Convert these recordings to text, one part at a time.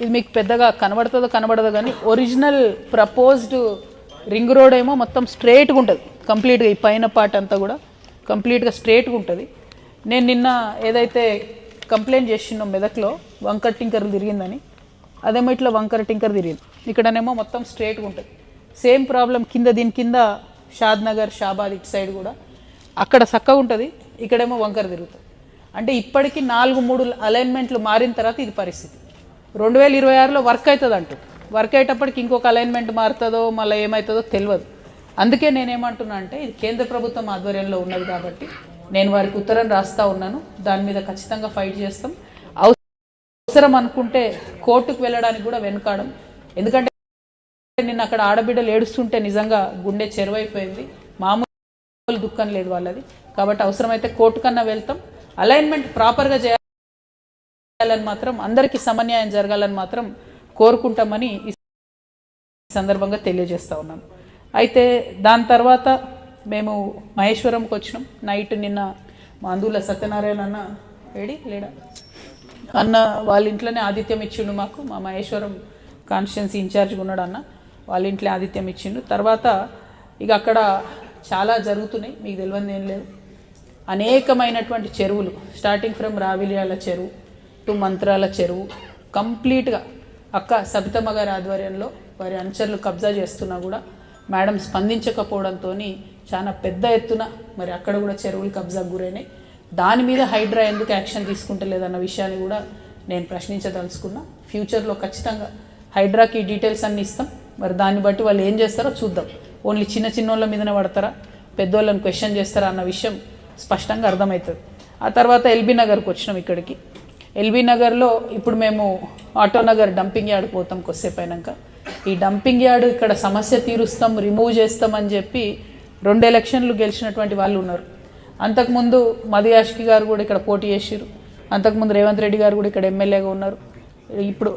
ఇది మీకు పెద్దగా కనబడుతుందో కనబడదో కానీ ఒరిజినల్ ప్రపోజ్డ్ రింగ్ రోడ్ ఏమో మొత్తం స్ట్రేట్గా ఉంటుంది. కంప్లీట్గా ఈ పైన పార్ట్ అంతా కూడా కంప్లీట్గా స్ట్రేట్గా ఉంటుంది. నేను నిన్న ఏదైతే కంప్లైంట్ చేసినో మెదక్లో వంకర్ టింకర్ తిరిగిందని అదేమో ఇట్లా వంకర టింకర్ తిరిగింది. ఇక్కడనేమో మొత్తం స్ట్రేట్గా ఉంటుంది. సేమ్ ప్రాబ్లం కింద దీని కింద షాద్ నగర్ షాబాద్ ఇటు సైడ్ కూడా. అక్కడ చక్కగా ఉంటుంది ఇక్కడేమో వంకర తిరుగుతుంది. అంటే ఇప్పటికీ నాలుగు మూడు అలైన్మెంట్లు మారిన తర్వాత ఇది పరిస్థితి. రెండు వేల ఇరవై ఆరులో వర్క్ అవుతుంది అంటూ వర్క్ అయ్యేటప్పటికి ఇంకొక అలైన్మెంట్ మారుతుందో మళ్ళీ ఏమవుతుందో తెలియదు. అందుకే నేనేమంటున్నా అంటే ఇది కేంద్ర ప్రభుత్వం ఆధ్వర్యంలో ఉన్నది కాబట్టి నేను వారికి ఉత్తరం రాస్తా ఉన్నాను. దాని మీద ఖచ్చితంగా ఫైట్ చేస్తాం. అవసరం అనుకుంటే కోర్టుకు వెళ్ళడానికి కూడా వెనుకాడం. ఎందుకంటే నిన్న అక్కడ ఆడబిడ్డలు ఏడుస్తుంటే నిజంగా గుండె చెరువైపోయింది. మామూలు దుఃఖం లేదు వాళ్ళది. కాబట్టి అవసరమైతే కోర్టు కన్నా వెళ్తాం. అలైన్మెంట్ ప్రాపర్గా చేయాలి. చేయాలని మాత్రం అందరికీ సమన్యాయం జరగాలని మాత్రం కోరుకుంటామని ఈ సందర్భంగా తెలియజేస్తా ఉన్నాను. అయితే దాని తర్వాత మేము మహేశ్వరంకి వచ్చినాం. నైట్ నిన్న మా అందుల సత్యనారాయణ అన్న ఏడి? లేడా? అన్న వాళ్ళ ఇంట్లోనే ఆతిథ్యం ఇచ్చిండు మాకు. మా మహేశ్వరం కాన్స్టిట్యున్సీ ఇన్ఛార్జ్గా ఉన్నాడు అన్న. వాళ్ళ ఇంట్లో ఆతిథ్యం ఇచ్చిండు. తర్వాత ఇక అక్కడ చాలా జరుగుతున్నాయి. మీకు తెలియదు ఏం లేదు. అనేకమైనటువంటి చెరువులు స్టార్టింగ్ ఫ్రమ్ రావిలియాల చెరువు. టు మంత్రాల చెరువు. కంప్లీట్గా అక్క సబితమ్మ గారి ఆధ్వర్యంలో వారి అనుచరులు కబ్జా చేస్తున్నా కూడా మేడం స్పందించకపోవడంతో చాలా పెద్ద ఎత్తున మరి అక్కడ కూడా చెరువులు కబ్జాకు గురైనాయి. దాని మీద హైడ్రా ఎందుకు యాక్షన్ తీసుకుంటలేదన్న విషయాన్ని కూడా నేను ప్రశ్నించదలుచుకున్నా. ఫ్యూచర్లో ఖచ్చితంగా హైడ్రాకి డీటెయిల్స్ అన్ని ఇస్తాం. మరి దాన్ని బట్టి వాళ్ళు ఏం చేస్తారో చూద్దాం. ఓన్లీ చిన్న చిన్నోళ్ళ మీదనే పడతారా? పెద్దోళ్ళని క్వశ్చన్ చేస్తారా అన్న విషయం స్పష్టంగా అర్థమవుతుంది. ఆ తర్వాత ఎల్బీ నగర్కి వచ్చినాం ఇక్కడికి. ఎల్బీ నగర్లో ఇప్పుడు మేము ఆటో నగర్ డంపింగ్ యార్డ్ పోతాం కొద్దిసేపు అయినాక. ఈ డంపింగ్ యార్డ్ ఇక్కడ సమస్య తీరుస్తాం రిమూవ్ చేస్తాం అని చెప్పి రెండు ఎలక్షన్లు గెలిచినటువంటి వాళ్ళు ఉన్నారు. అంతకుముందు మధుయాష్కి గారు కూడా ఇక్కడ పోటీ చేసిరు అంతకుముందు రేవంత్ రెడ్డి గారు కూడా ఇక్కడ ఎమ్మెల్యేగా ఉన్నారు. ఇప్పుడు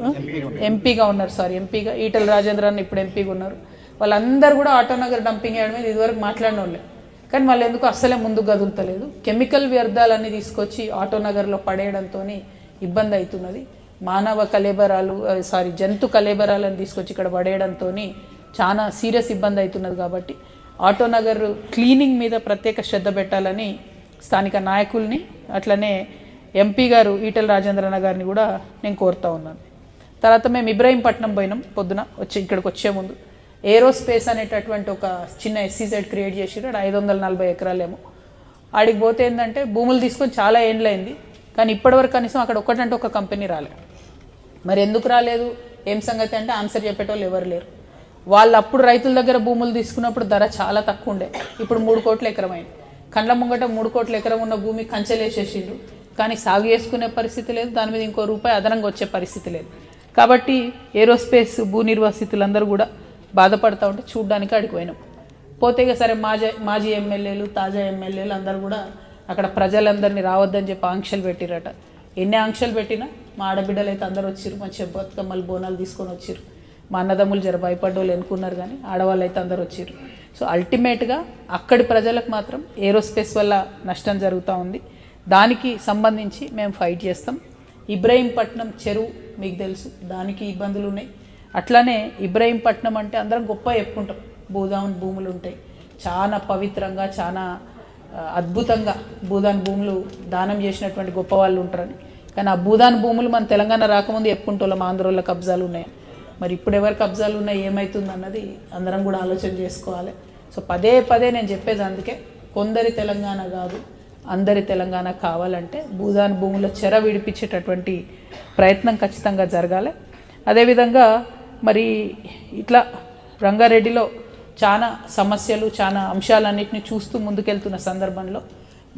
ఎంపీగా ఉన్నారు సారీ ఎంపీగా. ఈటల రాజేంద్ర అన్న ఇప్పుడు ఎంపీగా ఉన్నారు. వాళ్ళందరూ కూడా ఆటోనగర్ డంపింగ్ యార్డ్ మీద ఇదివరకు మాట్లాడిన వాళ్ళే కానీ వాళ్ళు ఎందుకు అస్సలే ముందుకు కదులుతలేదు. కెమికల్ వ్యర్థాలన్నీ తీసుకొచ్చి ఆటోనగర్లో పడేయడంతో ఇబ్బంది అవుతున్నది. మానవ కలేబరాలు సారీ జంతు కలేబరాలను తీసుకొచ్చి ఇక్కడ పడేయడంతో చాలా సీరియస్ ఇబ్బంది అవుతున్నది కాబట్టి ఆటోనగర్ క్లీనింగ్ మీద ప్రత్యేక శ్రద్ధ పెట్టాలని స్థానిక నాయకుల్ని అట్లనే ఎంపీ గారు ఈటల రాజేంద్రన్న గారిని కూడా నేను కోరుతా ఉన్నాను. తర్వాత మేము ఇబ్రాహీంపట్నం పోయినాం పొద్దున వచ్చి ఇక్కడికి వచ్చే ముందు. ఏరోస్పేస్ అనేటటువంటి ఒక చిన్న ఎస్సీజెడ్ క్రియేట్ చేసిరు ఐదు వందల నలభై ఎకరాలేమో. ఆడికి పోతే ఏంటంటే భూములు తీసుకొని చాలా ఏండ్లైంది. కానీ ఇప్పటివరకు కనీసం అక్కడ ఒక్కటంటే ఒక కంపెనీ రాలేదు మరి ఎందుకు రాలేదు? ఏం సంగతి అంటే ఆన్సర్ చెప్పేటోళ్ళు ఎవరు లేరు. వాళ్ళు అప్పుడు రైతుల దగ్గర భూములు తీసుకున్నప్పుడు ధర చాలా తక్కువ ఉండే. ఇప్పుడు మూడు కోట్ల ఎకరమైంది కండ్ల ముంగట మూడు కోట్ల ఎకరం ఉన్న భూమి కంచెలేసేసిండ్రు. కానీ సాగు చేసుకునే పరిస్థితి లేదు. దాని మీద ఇంకో రూపాయి అదనంగా వచ్చే పరిస్థితి లేదు. కాబట్టి ఏరోస్పేస్ భూ నిర్వాసితులందరూ కూడా బాధపడతా ఉంటే చూడ్డానికి అడిగిపోయినాం పోతే ఇక సరే మాజీ మాజీ ఎమ్మెల్యేలు తాజా ఎమ్మెల్యేలు అందరూ కూడా అక్కడ ప్రజలందరినీ రావద్దని చెప్పి ఆంక్షలు పెట్టిరట. ఎన్ని ఆంక్షలు పెట్టినా మా ఆడబిడ్డలు అయితే అందరూ వచ్చారు మంచిగా బతుకమ్మలు బోనాలు తీసుకొని వచ్చారు మా అన్నదమ్ములు జర భయపడ్డోళ్ళు ఎన్నుకున్నారు కానీ ఆడవాళ్ళు అయితే అందరూ వచ్చారు సో అల్టిమేట్గా అక్కడి ప్రజలకు మాత్రం ఏరోస్పేస్ వల్ల నష్టం జరుగుతూ ఉంది. దానికి సంబంధించి మేము ఫైట్ చేస్తాం. ఇబ్రహీంపట్నం చెరువు మీకు తెలుసు దానికి ఇబ్బందులు ఉన్నాయి. అట్లానే ఇబ్రహీంపట్నం అంటే అందరం గొప్ప చెప్పుకుంటాం. భూదాముని భూములు ఉంటాయి. చాలా పవిత్రంగా చాలా అద్భుతంగా భూదాన్ భూములు దానం చేసినటువంటి గొప్ప వాళ్ళు ఉంటారని. కానీ ఆ భూదాన్ భూములు మన తెలంగాణ రాకముందు చెప్పుకుంటోళ్ళం ఆంధ్రోళ్ళ కబ్జాలు ఉన్నాయి? మరి ఇప్పుడు ఎవరి కబ్జాలు ఉన్నాయి? ఏమవుతుంది అన్నది అందరం కూడా ఆలోచన చేసుకోవాలి. సో పదే పదే నేను చెప్పేది అందుకే కొందరి తెలంగాణ కాదు అందరి తెలంగాణ కావాలంటే భూదాన్ భూముల చెర విడిపించేటటువంటి ప్రయత్నం ఖచ్చితంగా జరగాలి. అదేవిధంగా మరి ఇట్లా రంగారెడ్డిలో చాలా సమస్యలు చాలా అంశాలన్నింటినీ చూస్తూ ముందుకెళ్తున్న సందర్భంలో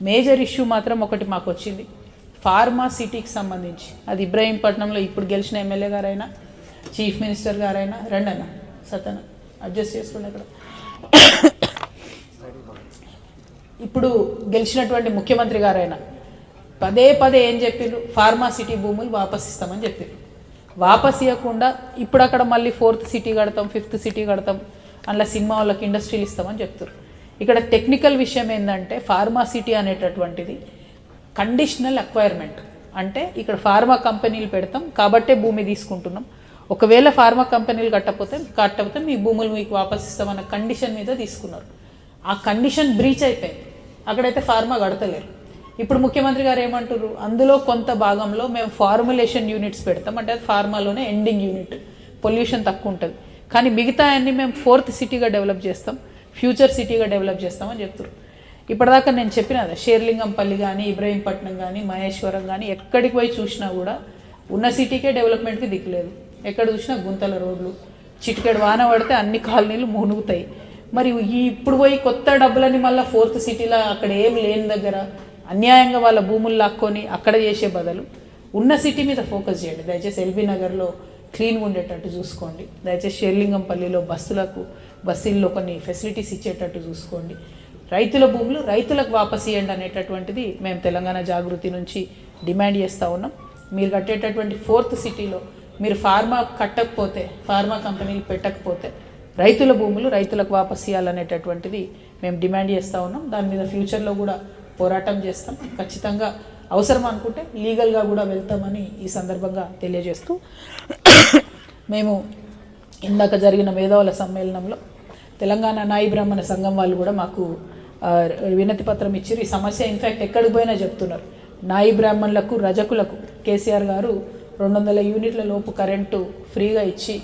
మేజర్ ఇష్యూ మాత్రం ఒకటి మాకు వచ్చింది ఫార్మా సిటీకి సంబంధించి. అది ఇబ్రాహీంపట్నంలో ఇప్పుడు గెలిచిన ఎమ్మెల్యే గారైనా చీఫ్ మినిస్టర్ గారైనా రెండన్న సతన అడ్జస్ట్ చేసుకోండి ఇక్కడ ఇప్పుడు గెలిచినటువంటి ముఖ్యమంత్రి గారైనా పదే పదే ఏం చెప్పిండ్రు? ఫార్మా సిటీ భూములు వాపస్ ఇస్తామని చెప్పిండ్రు. వాపస్ ఇవ్వకుండా ఇప్పుడు అక్కడ మళ్ళీ ఫోర్త్ సిటీ కడతాం ఫిఫ్త్ సిటీ కడతాం అందులో సినిమా వాళ్ళకి ఇండస్ట్రీలు ఇస్తామని చెప్తారు ఇక్కడ టెక్నికల్ విషయం ఏంటంటే ఫార్మా సిటీ అనేటటువంటిది కండిషనల్ అక్వైర్మెంట్. అంటే ఇక్కడ ఫార్మా కంపెనీలు పెడతాం కాబట్టే భూమి తీసుకుంటున్నాం. ఒకవేళ ఫార్మా కంపెనీలు కట్టకపోతే కట్టకపోతే మీ భూములు మీకు వాపస్ ఇస్తామన్న కండిషన్ మీద తీసుకున్నారు. ఆ కండిషన్ బ్రీచ్ అయిపోయింది. అక్కడైతే ఫార్మా కడతలేరు. ఇప్పుడు ముఖ్యమంత్రి గారు ఏమంటారు అందులో కొంత భాగంలో మేము ఫార్ములేషన్ యూనిట్స్ పెడతాం. అంటే అది ఫార్మాలోనే ఎండింగ్ యూనిట్. పొల్యూషన్ తక్కువ ఉంటుంది. కానీ మిగతా అన్ని మేము ఫోర్త్ సిటీగా డెవలప్ చేస్తాం. ఫ్యూచర్ సిటీగా డెవలప్ చేస్తామని చెప్తారు ఇప్పటిదాకా నేను చెప్పిన కదా షేర్లింగంపల్లి కానీ ఇబ్రహీంపట్నం కానీ మహేశ్వరం కానీ ఎక్కడికి పోయి చూసినా కూడా ఉన్న సిటీకే డెవలప్మెంట్కి దిక్కులేదు ఎక్కడ చూసినా గుంతల రోడ్లు చిటికెడు వాన పడితే అన్ని కాలనీలు మునుగుతాయి. మరి ఈ ఇప్పుడు పోయి కొత్త డబ్బులని మళ్ళీ ఫోర్త్ సిటీలో అక్కడ ఏం లేని దగ్గర అన్యాయంగా వాళ్ళ భూములు లాక్కొని అక్కడ చేసే బదులు ఉన్న సిటీ మీద ఫోకస్ చేయండి. దయచేసి ఎల్బీ నగర్లో క్లీన్గా ఉండేటట్టు చూసుకోండి. దయచేసి షేర్లింగంపల్లిలో బస్సులకు బస్సుల్లో కొన్ని ఫెసిలిటీస్ ఇచ్చేటట్టు చూసుకోండి. రైతుల భూములు రైతులకు వాపస్ ఇవ్వండి అనేటటువంటిది మేము తెలంగాణ జాగృతి నుంచి డిమాండ్ చేస్తూ ఉన్నాం. మీరు కట్టేటటువంటి ఫోర్త్ సిటీలో మీరు ఫార్మా కట్టకపోతే ఫార్మా కంపెనీలు పెట్టకపోతే రైతుల భూములు రైతులకు వాపస్ ఇవ్వాలనేటటువంటిది మేము డిమాండ్ చేస్తూ ఉన్నాం. దాని మీద ఫ్యూచర్లో కూడా పోరాటం చేస్తాం. ఖచ్చితంగా అవసరం అనుకుంటే లీగల్గా కూడా వెళ్తామని ఈ సందర్భంగా తెలియజేస్తూ మేము ఇందాక జరిగిన మేధావుల సమ్మేళనంలో తెలంగాణ నాయి బ్రాహ్మణ సంఘం వాళ్ళు కూడా మాకు వినతి పత్రం ఇచ్చారు ఈ సమస్య ఇన్ఫ్యాక్ట్ ఎక్కడికి పోయినా చెప్తున్నారు. నాయి బ్రాహ్మణులకు రజకులకు కేసీఆర్ గారు రెండు వందల యూనిట్ల లోపు కరెంటు ఫ్రీగా ఇచ్చి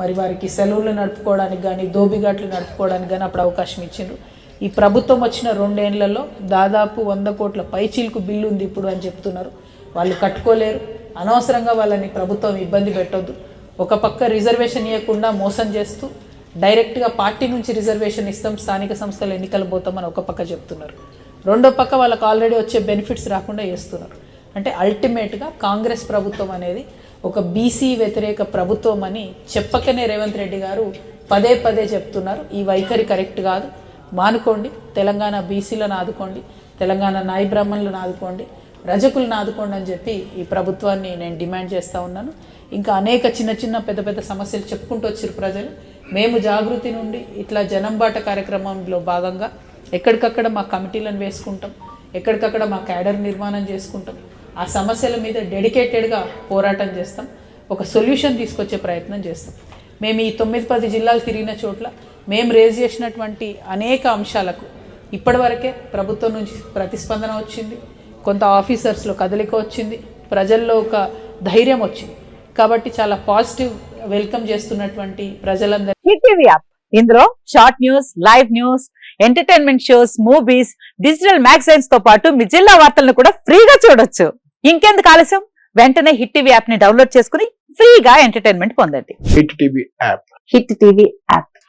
మరి వారికి సెలవులు నడుపుకోవడానికి కానీ దోబిఘాట్లు నడుపుకోవడానికి కానీ అప్పుడు అవకాశం ఇచ్చిండ్రు. ఈ ప్రభుత్వం వచ్చిన రెండేళ్ళలో దాదాపు వంద కోట్ల పైచీలకు బిల్లు ఉంది ఇప్పుడు అని చెప్తున్నారు. వాళ్ళు కట్టుకోలేరు. అనవసరంగా వాళ్ళని ప్రభుత్వం ఇబ్బంది పెట్టొద్దు. ఒక పక్క రిజర్వేషన్ ఇవ్వకుండా మోసం చేస్తూ డైరెక్ట్గా పార్టీ నుంచి రిజర్వేషన్ ఇస్తాం స్థానిక సంస్థలు ఎన్నికలు పోతామని ఒక పక్క చెప్తున్నారు. రెండో పక్క వాళ్ళకి ఆల్రెడీ వచ్చే బెనిఫిట్స్ రాకుండా చేస్తున్నారు. అంటే అల్టిమేట్గా కాంగ్రెస్ ప్రభుత్వం అనేది ఒక బీసీ వ్యతిరేక ప్రభుత్వం అని చెప్పకనే రేవంత్ రెడ్డి గారు పదే పదే చెప్తున్నారు. ఈ వైఖరి కరెక్ట్ కాదు. మానుకోండి. తెలంగాణ బీసీలను ఆదుకోండి. తెలంగాణ నాయ బ్రాహ్మణులను ఆదుకోండి. రజకులను ఆదుకోండి అని చెప్పి ఈ ప్రభుత్వాన్ని నేను డిమాండ్ చేస్తూ ఉన్నాను. ఇంకా అనేక చిన్న చిన్న పెద్ద పెద్ద సమస్యలు చెప్పుకుంటూ వచ్చారు ప్రజలు. మేము జాగృతి నుండి ఇట్లా జనంబాట కార్యక్రమంలో భాగంగా ఎక్కడికక్కడ మా కమిటీలను వేసుకుంటాం. ఎక్కడికక్కడ మా క్యాడర్ నిర్మాణం చేసుకుంటాం. ఆ సమస్యల మీద డెడికేటెడ్గా పోరాటం చేస్తాం. ఒక సొల్యూషన్ తీసుకొచ్చే ప్రయత్నం చేస్తాం. మేము ఈ తొమ్మిది పది జిల్లాలు తిరిగిన చోట్ల మేము రేజ్ చేసినటువంటి అనేక అంశాలకు ఇప్పటివరకే ప్రభుత్వం నుంచి ప్రతిస్పందన వచ్చింది. కొంత ఆఫీసర్స్లో కదలిక వచ్చింది. ప్రజల్లో ఒక ధైర్యం వచ్చింది. కాబట్టి చాలా పాజిటివ్ వెల్కమ్ చేస్తున్నటువంటి ప్రజలందరూ హిట్ టీవీ యాప్. ఇందులో short news live news entertainment shows movies digital మ్యాగజైన్స్తో పాటు మీ జిల్లా వార్తలను కూడా ఫ్రీగా చూడొచ్చు. ఇంకెందుకు ఆలస్యం? వెంటనే హిట్ టీవీ యాప్ని డౌన్లోడ్ చేసుకుని ఫ్రీగా ఎంటర్టైన్మెంట్ పొందండి. Hit TV app. Hit TV app.